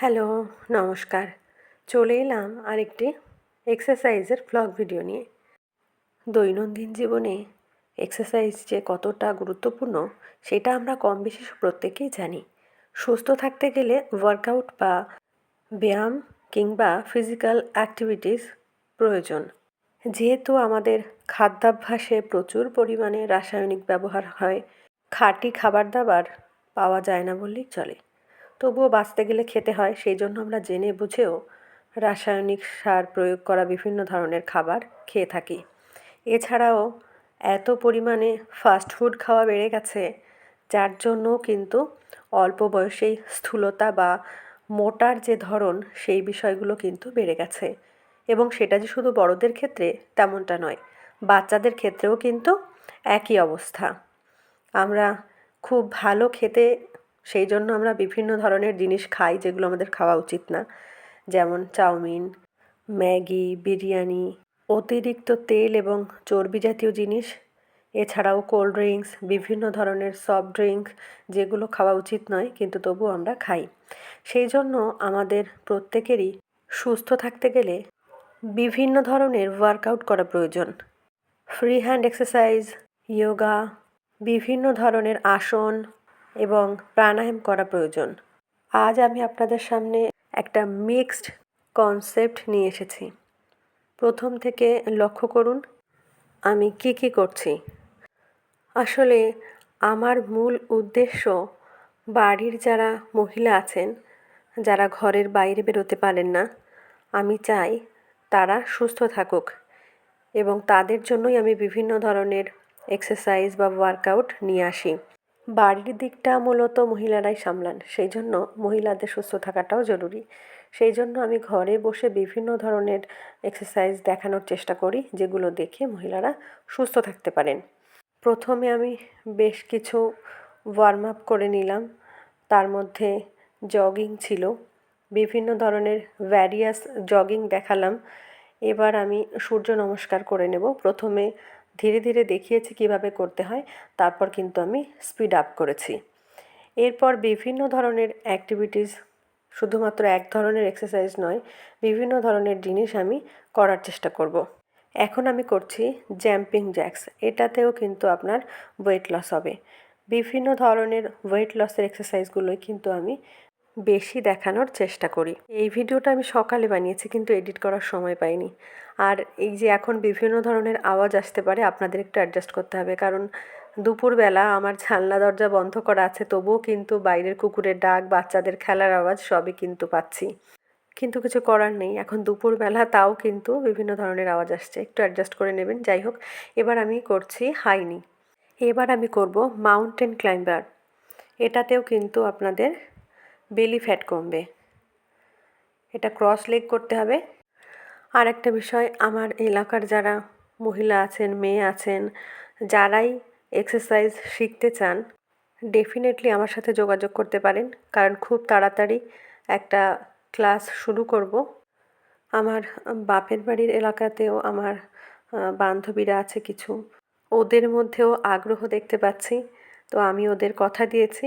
Hello, নমস্কার। চলে এলাম আরেকটি এক্সারসাইজের ব্লগ ভিডিও নিয়ে। দৈনন্দিন জীবনে এক্সারসাইজ যে কতটা গুরুত্বপূর্ণ, সেটা আমরা কম বেশি প্রত্যেকেই জানি। সুস্থ থাকতে গেলে ওয়ার্কআউট বা ব্যায়াম কিংবা ফিজিক্যাল অ্যাক্টিভিটিস প্রয়োজন। যেহেতু আমাদের খাদ্যাভ্যাসে প্রচুর পরিমাণে রাসায়নিক ব্যবহার হয়, খাঁটি খাবার দাবার পাওয়া যায় না বললেই চলে। তবুও বাঁচতে গেলে খেতে হয়, সেই জন্য আমরা জেনে বুঝেও রাসায়নিক সার প্রয়োগ করা বিভিন্ন ধরনের খাবার খেয়ে থাকি। এছাড়াও এত পরিমাণে ফাস্ট ফুড খাওয়া বেড়ে গেছে, যার জন্য কিন্তু অল্প বয়সেই স্থূলতা বা মোটার যে ধরন, সেই বিষয়গুলো কিন্তু বেড়ে গেছে। এবং সেটা যে শুধু বড়দের ক্ষেত্রে তেমনটা নয়, বাচ্চাদের ক্ষেত্রেও কিন্তু একই অবস্থা। আমরা খুব ভালো খেতে সেই জন্য আমরা বিভিন্ন ধরনের জিনিস খাই যেগুলো আমাদের খাওয়া উচিত না। যেমন চাউমিন, ম্যাগি, বিরিয়ানি, অতিরিক্ত তেল এবং চর্বি জাতীয় জিনিস। এছাড়াও কোল্ড ড্রিঙ্কস, বিভিন্ন ধরনের সফট ড্রিঙ্ক যেগুলো খাওয়া উচিত নয়, কিন্তু তবু আমরা খাই। সেই জন্য আমাদের প্রত্যেকেরই সুস্থ থাকতে গেলে বিভিন্ন ধরনের ওয়ার্কআউট করা প্রয়োজন। ফ্রি হ্যান্ড এক্সারসাইজ ইয়োগা বিভিন্ন ধরনের আসন এবং প্রাণায়াম করা প্রয়োজন। আজ আমি আপনাদের সামনে একটা মিক্সড কনসেপ্ট নিয়ে এসেছি। প্রথম থেকে লক্ষ্য করুন, আমি কি কি করছি। আসলে আমার মূল উদ্দেশ্য বাড়ির যারা মহিলা আছেন, যারা ঘরের বাইরে বেরোতে পারেন না, আমি চাই তারা সুস্থ থাকুক এবং তাদের জন্যই আমি বিভিন্ন ধরনের এক্সারসাইজ বা ওয়ার্কআউট নিয়ে আসি। বাড়ির দিকটা মূলত মহিলারাই সামলান সেই জন্য মহিলাদের সুস্থ থাকাটাও জরুরি। সেই জন্য আমি ঘরে বসে বিভিন্ন ধরনের এক্সারসাইজ দেখানোর চেষ্টা করি, যেগুলো দেখে মহিলারা সুস্থ থাকতে পারেন। প্রথমে আমি বেশ কিছু ওয়ার্ম আপ করে নিলাম। তার মধ্যে জগিং ছিল। বিভিন্ন ধরনের ভ্যারিয়াস জগিং দেখালাম। এবার আমি সূর্য নমস্কার করে নেব। প্রথমে ধীরে ধীরে দেখিয়েছি কীভাবে করতে হয়, তারপর কিন্তু আমি স্পিড আপ করেছি এরপর বিভিন্ন ধরনের অ্যাক্টিভিটিস শুধুমাত্র এক ধরনের এক্সারসাইজ নয়, বিভিন্ন ধরনের জিনিস আমি করার চেষ্টা করব। এখন আমি করছি জ্যাম্পিং জ্যাক্স এটাতেও কিন্তু আপনার ওয়েট লস হবে বিভিন্ন ধরনের ওয়েট লসের এক্সারসাইজগুলোই কিন্তু আমি বেশি দেখানোর চেষ্টা করি। এই ভিডিওটা আমি সকালে বানিয়েছি, কিন্তু এডিট করার সময় পাইনি। আর এই যে এখন বিভিন্ন ধরনের আওয়াজ আসতে পারে, আপনাদের একটু অ্যাডজাস্ট করতে হবে। কারণ দুপুরবেলা আমার জানলা দরজা বন্ধ করা আছে, তবুও কিন্তু বাইরের কুকুরের ডাক, বাচ্চাদের খেলার আওয়াজ সবই কিন্তু পাচ্ছি। কিন্তু কিছু করার নেই। এখন দুপুরবেলা তাও কিন্তু বিভিন্ন ধরনের আওয়াজ আসছে। একটু অ্যাডজাস্ট করে নেবেন। যাই হোক, এবার আমি করছি হাইনি। এবার আমি করব মাউন্টেন ক্লাইম্বার এটাতেও কিন্তু আপনাদের বেলি ফ্যাট কমবে। এটা ক্রস লেগ করতে হবে। আর একটা বিষয়, আমার এলাকার যারা মহিলা আছেন, মেয়ে আছেন, যারাই এক্সারসাইজ শিখতে চান ডেফিনেটলি আমার সাথে যোগাযোগ করতে পারেন। কারণ খুব তাড়াতাড়ি একটা ক্লাস শুরু করব। আমার বাপের বাড়ির এলাকাতেও আমার বান্ধবীরা আছে কিছু। ওদের মধ্যেও আগ্রহ দেখতে পাচ্ছি। তো আমি ওদের কথা দিয়েছি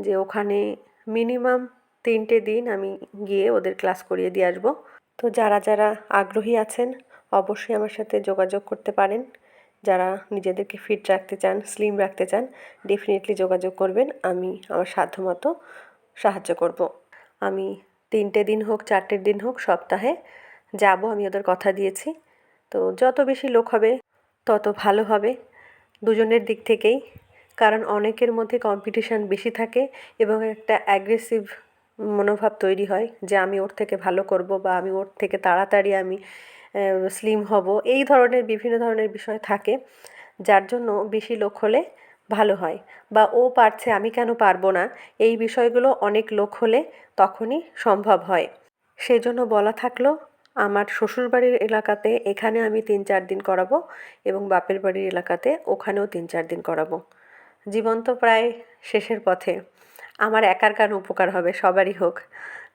যে ওখানে মিনিমাম তিনটে দিন আমি গিয়ে ওদের ক্লাস করিয়ে দিয়ে আসব। তো যারা যারা আগ্রহী আছেন, অবশ্যই আমার সাথে যোগাযোগ করতে পারেন। যারা নিজেদেরকে ফিট রাখতে চান স্লিম রাখতে চান ডেফিনেটলি যোগাযোগ করবেন। আমি আমার সাধ্যমতো সাহায্য করব। আমি তিনটে দিন হোক, চারটে দিন হোক, সপ্তাহে যাব, আমি ওদের কথা দিয়েছি। তো যত বেশি লোক হবে, তত ভালো হবে। দুজনের দিক থেকেই কারণ অনেকের মধ্যে কম্পিটিশান বেশি থাকে এবং একটা অ্যাগ্রেসিভ মনোভাব তৈরি হয় যে আমি ওর থেকে ভালো করব বা আমি ওর থেকে তাড়াতাড়ি আমি স্লিম হব। এই ধরনের বিভিন্ন ধরনের বিষয় থাকে যার জন্য বেশি লোক হলে ভালো হয়। বা ও পারছে, আমি কেন পারব না? এই বিষয়গুলো অনেক লোক হলে তখনই সম্ভব হয়। সেই জন্য বলা থাকল, আমার শ্বশুরবাড়ির এলাকাতে এখানে আমি তিন চার দিন করাবো এবং বাপের বাড়ির এলাকাতে ওখানেও তিন চার দিন করাবো। জীবন তো প্রায় শেষের পথে। আমার একার কেন উপকার হবে, সবারই হোক।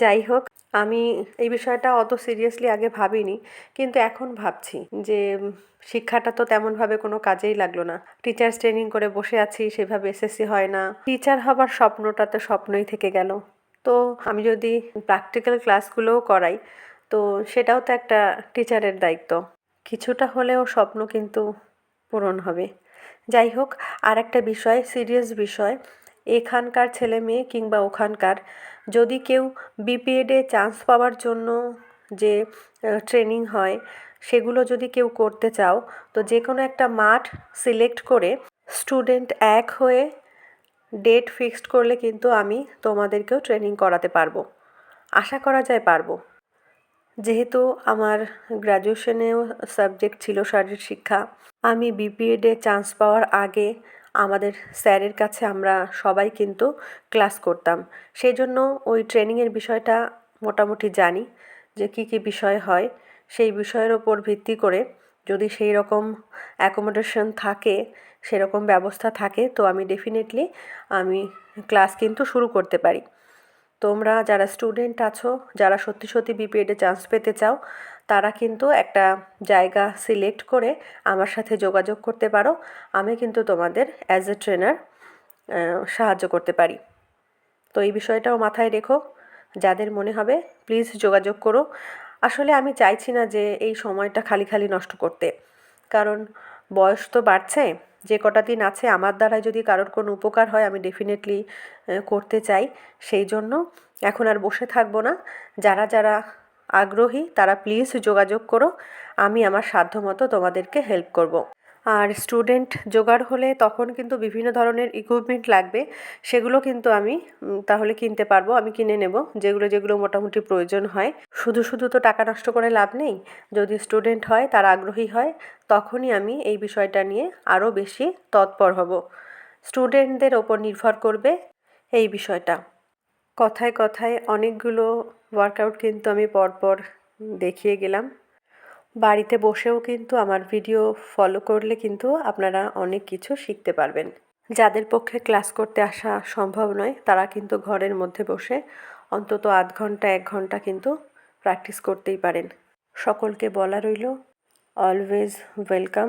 যাই হোক, আমি এই বিষয়টা অত সিরিয়াসলি আগে ভাবিনি, কিন্তু এখন ভাবছি যে শিক্ষাটা তো তেমনভাবে কোনো কাজেই লাগল না। টিচার্স ট্রেনিং করে বসে আছি, সেভাবে এসএসসি হয় না। টিচার হবার স্বপ্নটা তো স্বপ্নই থেকে গেল। তো আমি যদি প্র্যাকটিক্যাল ক্লাসগুলোও করাই, তো সেটাও তো একটা টিচারের দায়িত্ব। কিছুটা হলেও স্বপ্ন কিন্তু পূরণ হবে। যাই হোক আর একটা বিষয় সিরিয়াস বিষয়। এখানকার ছেলে মেয়ে কিংবা ওখানকার, যদি কেউ বিপিএডে চান্স পাওয়ার জন্য যে ট্রেনিং হয়, সেগুলো যদি কেউ করতে চাও, তো যে কোনো একটা মাঠ সিলেক্ট করে স্টুডেন্ট এক হয়ে ডেট ফিক্সড করলে কিন্তু আমি তোমাদেরকেও ট্রেনিং করাতে পারব। আশা করা যায় পারব। যেহেতু আমার গ্র্যাজুয়েশনেও সাবজেক্ট ছিল শারীরিক শিক্ষা, আমি বিপিএডে চান্স পাওয়ার আগে আমাদের স্যারের কাছে আমরা সবাই কিন্তু ক্লাস করতাম। সেই জন্য ওই ট্রেনিংয়ের বিষয়টা মোটামুটি জানি যে কী কী বিষয় হয়। সেই বিষয়ের ওপর ভিত্তি করে যদি সেই রকম অ্যাকোমোডেশন থাকে, সেরকম ব্যবস্থা থাকে, তো আমি ডেফিনেটলি আমি ক্লাস কিন্তু শুরু করতে পারি। তোমরা যারা স্টুডেন্ট আছো, যারা সত্যি সত্যি বিপিএডে চান্স পেতে চাও, তারা কিন্তু একটা জায়গা সিলেক্ট করে আমার সাথে যোগাযোগ করতে পারো। আমি কিন্তু তোমাদের অ্যাজ এ ট্রেনার সাহায্য করতে পারি। তো এই বিষয়টাও মাথায় রেখো, যাদের মনে হবে প্লিজ যোগাযোগ করো। আসলে আমি চাইছি না যে এই সময়টা খালি খালি নষ্ট করতে। কারণ বয়স তো বাড়ছে যে কটা দিন আছে আমার দ্বারা যদি কারোর কোনো উপকার হয়, আমি ডেফিনেটলি করতে চাই। সেই জন্য এখন আর বসে থাকব না। যারা যারা আগ্রহী, তারা প্লিজ যোগাযোগ করো। আমি আমার সাধ্যমতো তোমাদেরকে হেল্প করব। আর স্টুডেন্ট জোগাড় হলে তখন কিন্তু বিভিন্ন ধরনের ইকুইপমেন্ট লাগবে, সেগুলো কিন্তু আমি তাহলে কিনতে পারব, আমি কিনে নেব, যেগুলো যেগুলো মোটামুটি প্রয়োজন হয়। শুধু শুধু তো টাকা নষ্ট করে লাভ নেই, যদি স্টুডেন্ট হয়, তার আগ্রহী হয়, তখনই আমি এই বিষয়টা নিয়ে আরও বেশি তৎপর হব। স্টুডেন্টদের ওপর নির্ভর করবে এই বিষয়টা। কথায় কথায় অনেকগুলো ওয়ার্কআউট কিন্তু আমি পরপর দেখিয়ে গেলাম। বাড়িতে বসেও কিন্তু আমার ভিডিও ফলো করলে কিন্তু আপনারা অনেক কিছু শিখতে পারবেন। যাদের পক্ষে ক্লাস করতে আসা সম্ভব নয়, তারা কিন্তু ঘরের মধ্যে বসে অন্তত আধ ঘণ্টা, এক ঘণ্টা কিন্তু প্র্যাকটিস করতেই পারেন। সকলকে বলা রইল অলওয়েজ ওয়েলকাম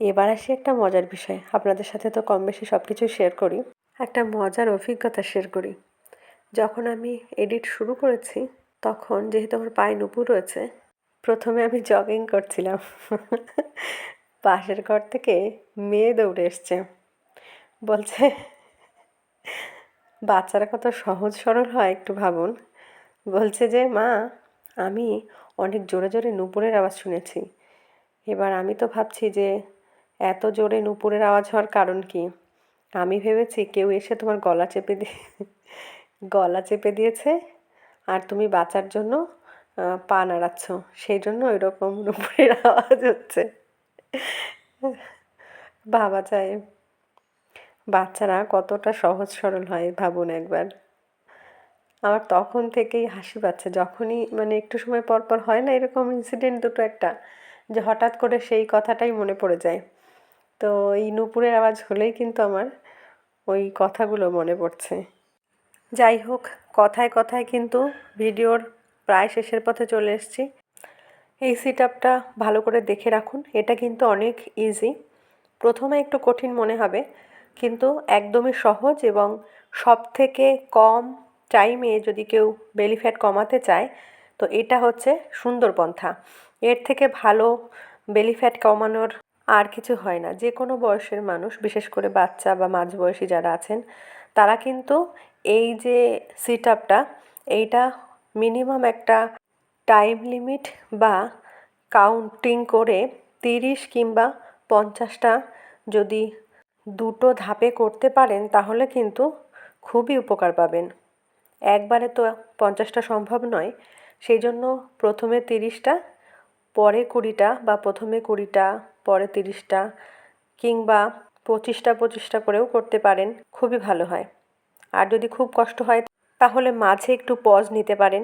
এবার আসি একটা মজার বিষয়। আপনাদের সাথে তো কম বেশি সব কিছু শেয়ার করি। একটা মজার অভিজ্ঞতা শেয়ার করি। যখন আমি এডিট শুরু করেছি, তখন যেহেতু আমার পায়ে নুপুর রয়েছে প্রথমে আমি জগিং করছিলাম। পাশের ঘর থেকে মেয়ে দৌড়ে এসছে। বলছে, বাচ্চারা কত সহজ সরল হয় একটু ভাবুন। বলছে যে, মা, আমি অনেক জোরে জোরে নুপুরের আওয়াজ শুনেছি। এবার আমি তো ভাবছি যে, এত জোরে নুপুরের আওয়াজ হওয়ার কারণ কি? আমি ভেবেছি কেউ এসে তোমার গলা চেপে দিয়ে গলা চেপে দিয়েছে? আর তুমি বাঁচার জন্য পা নাড়াচ্ছ। সেই জন্য ওই রকম নুপুরের আওয়াজ হচ্ছে। ভাবা যায় বাচ্চারা কতটা সহজ সরল হয় ভাবুন একবার। আমার তখন থেকেই হাসি পাচ্ছে। যখনই মানে একটু সময় পর পর হয় না এরকম ইনসিডেন্ট দুটো একটা, যে হঠাৎ করে সেই কথাটাই মনে পড়ে যায়। তো এই নুপুরের আওয়াজ হলেই কিন্তু আমার ওই কথাগুলো মনে পড়ছে। যাই হোক, কথায় কথায় কিন্তু ভিডিওর প্রায় শেষের পথে চলে এসেছি। এই সিট আপটা ভালো করে দেখে রাখুন। এটা কিন্তু অনেক ইজি প্রথমে একটু কঠিন মনে হবে, কিন্তু একদমই সহজ এবং সব থেকে কম টাইমে যদি কেউ বেলি ফ্যাট কমাতে চায়, তো এটা হচ্ছে সুন্দর পন্থা এর থেকে ভালো বেলি ফ্যাট কমানোর আর কিছু হয় না। যে কোনো বয়সের মানুষ, বিশেষ করে বাচ্চা বা মাঝবয়সী যারা আছেন, তারা কিন্তু এই যে সিট আপটা এইটা মিনিমাম একটা টাইম লিমিট বা কাউন্টিং করে তিরিশ কিংবা পঞ্চাশটা যদি দুটো ধাপে করতে পারেন, তাহলে কিন্তু খুবই উপকার পাবেন। একবারে তো পঞ্চাশটা সম্ভব নয়। সেই জন্য প্রথমে তিরিশটা, পরে কুড়িটা বা প্রথমে কুড়িটা, পরে তিরিশটা কিংবা পঁচিশটা পঁচিশটা করেও করতে পারেন, খুবই ভালো হয়। আর যদি খুব কষ্ট হয় তাহলে মাঝে একটু পজ নিতে পারেন।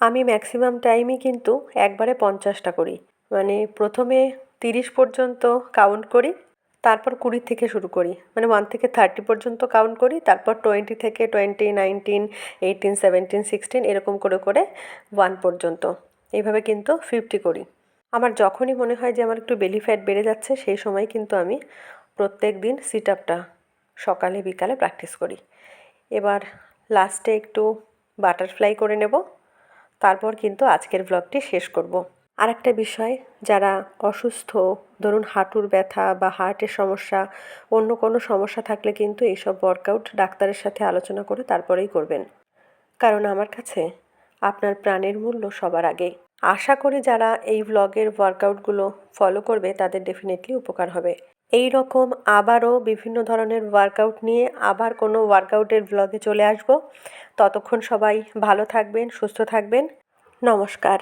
আমি ম্যাক্সিমাম টাইমই কিন্তু একবারে পঞ্চাশটা করি। মানে প্রথমে তিরিশ পর্যন্ত কাউন্ট করি, তারপর কুড়ি থেকে শুরু করি। মানে ওয়ান থেকে থার্টি পর্যন্ত কাউন্ট করি, তারপর টোয়েন্টি থেকে twenty nineteen eighteen seventeen sixteen এরকম করে করে ওয়ান পর্যন্ত। এইভাবে কিন্তু ফিফটি করি। আমার যখনই মনে হয় যে আমার একটু বেলি ফ্যাট বেড়ে যাচ্ছে, সেই সময় কিন্তু আমি প্রত্যেক দিন সিট আপটা সকালে, বিকালে প্র্যাকটিস করি। এবার লাস্টে একটু বাটারফ্লাই করে নেব। তারপর কিন্তু আজকের ব্লগটি শেষ করব। আর একটা বিষয়, যারা অসুস্থ, ধরুন হাঁটুর ব্যথা বা হার্টের সমস্যা, অন্য কোনো সমস্যা থাকলে কিন্তু এইসব ওয়ার্কআউট ডাক্তারের সাথে আলোচনা করে তারপরেই করবেন। কারণ আমার কাছে আপনার প্রাণের মূল্য সবার আগে আশা করি যারা এই ব্লগের ওয়ার্কআউটগুলো ফলো করবে, তাদের ডেফিনেটলি উপকার হবে। এই রকম আবারও বিভিন্ন ধরনের ওয়ার্কআউট নিয়ে আবার কোনো ওয়ার্কআউটের ব্লগে চলে আসব। ততক্ষণ সবাই ভালো থাকবেন, সুস্থ থাকবেন। নমস্কার।